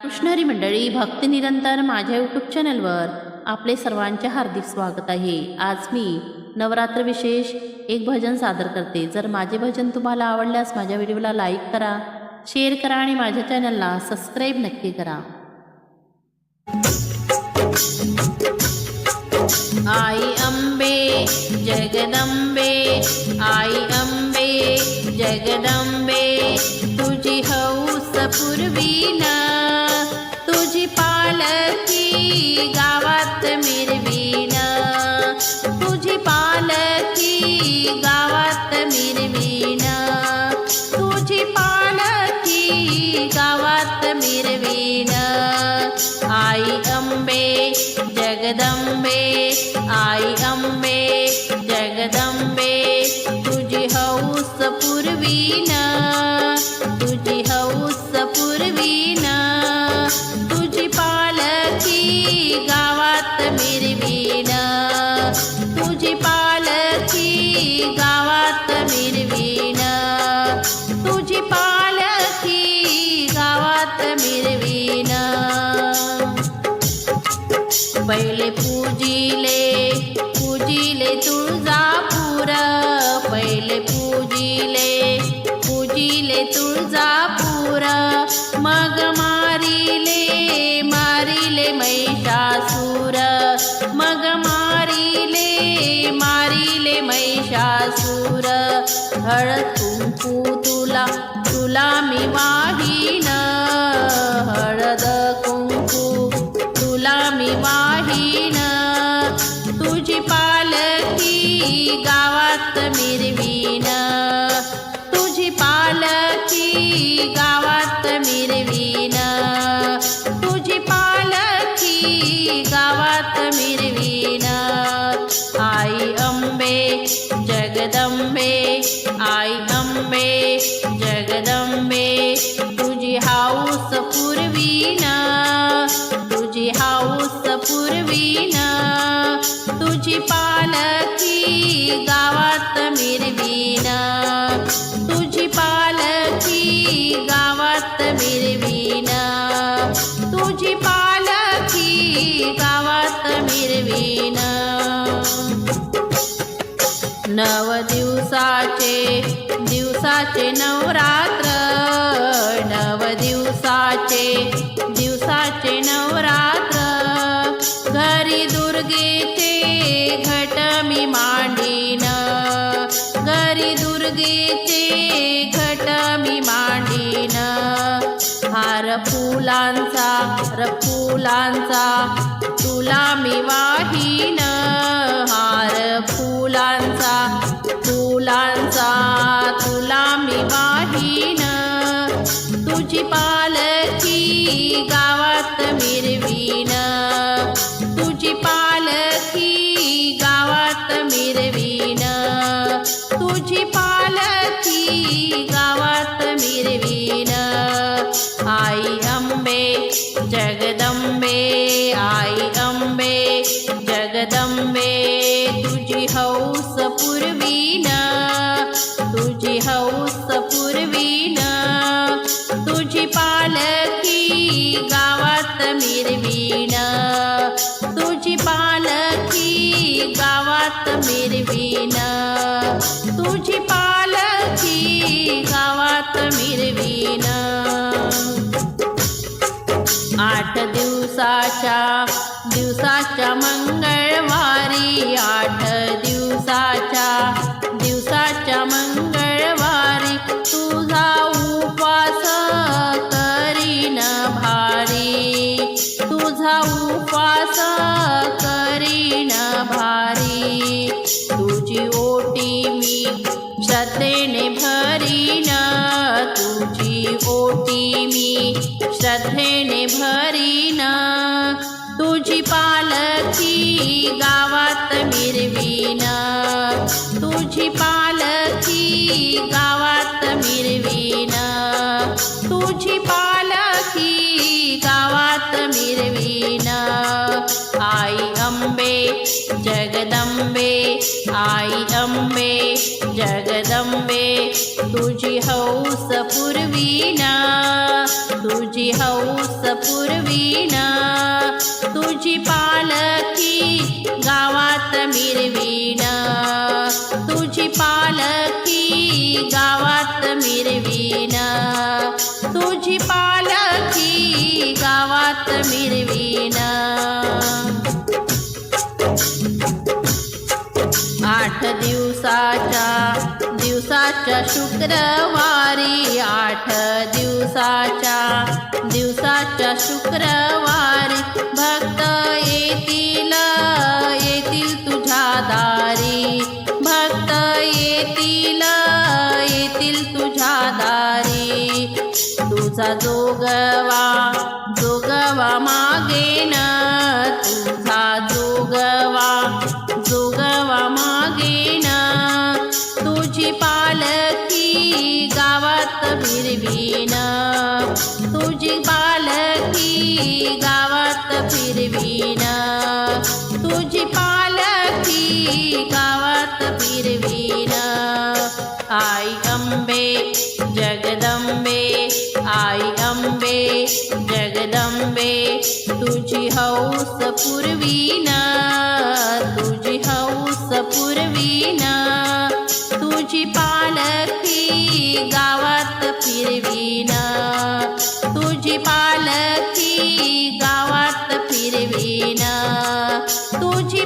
कृष्णरी मंडळी भक्ती निरंतर माझ्या यूट्यूब चॅनलवर आपले सर्वांचे हार्दिक स्वागत आहे. आज मी नवरात्र विशेष एक भजन सादर करते. जर माझे भजन तुम्हाला आवडल्यास माझ्या व्हिडिओला लाईक करा शेअर करा आणि माझ्या चॅनलला सबस्क्राईब नक्की करा. आई अम जगदम्बे आई अम्बे जगदम्बे तु पालकी गात् मेरे जगदंबे पहिले पूजिले पूजिले तुळजापूर. पहिले पूजिले पूजिले तुळजापूर. मग मारिले मारिले महिषासूर. मग मारिले मारिले महिषासूर. हळद कुंकू तुला तुला मी मा जगदंबे जगदंबे तुझी हाऊस पुरवीन तुझी हाऊस पुरवीन तुझी पालखी गा नव दिवसाचे दिवसाचे नवरात्र. नव दिवसाचे दिवसाचे नवरात्र. घरी दुर्गेचे घट मी मांडीन. घरी दुर्गेचे घट मी मांडीन. हार फुलांचा र फुलांचा तुला मी वाहीन. पालखी गावात मिरवीन. तुझी पालखी गावात मिरवीन. तुझी पालखी गावात मिरवीन. आई अंबे जगदंबे आई अंबे जगदंबे तुझी हौस पुरवीन. तुझी हौस पुरवीन. श्रद्धेने भरीना तुझी ओटी मी. श्रद्धेने भरीना तुझी पालखी गावात मिरवीना. तुझी पालखी गावात मिरवीना. तुझी पालखी गावात मिरवीना. आई जगदंबे आई अंबे जगदंबे तुझी हौस पुरवीना तुझी हौस पुरवीन तुझी पालखी गावात मिरवीना तुझी पालखी गावात मिरवीना तुझी पालखी गावात मिरवीना. शुक्रवारी आठ दिवसाच्या दिवसाच्या शुक्रवारी भक्त येतील येतील तुझ्या दारी. भक्त येतील येतील तुझ्या दारी. तुझा जोगवा जोगवा मागेन तुझा जोगवा जोगवा मागेन. तुझी पा फिरवीन. तुझी पालखी गावात फिरवीन. तुझी पालखी गावात फिरवीन. आई अंबे जगदंबे. आई अंबे जगदंबे. तुझी हौस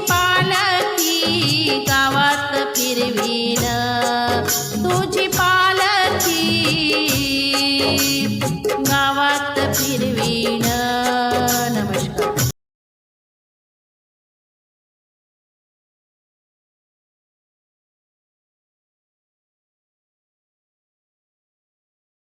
तुझी पालखी गावात फिरवीन. तुझी पालखी गावात फिरवीन.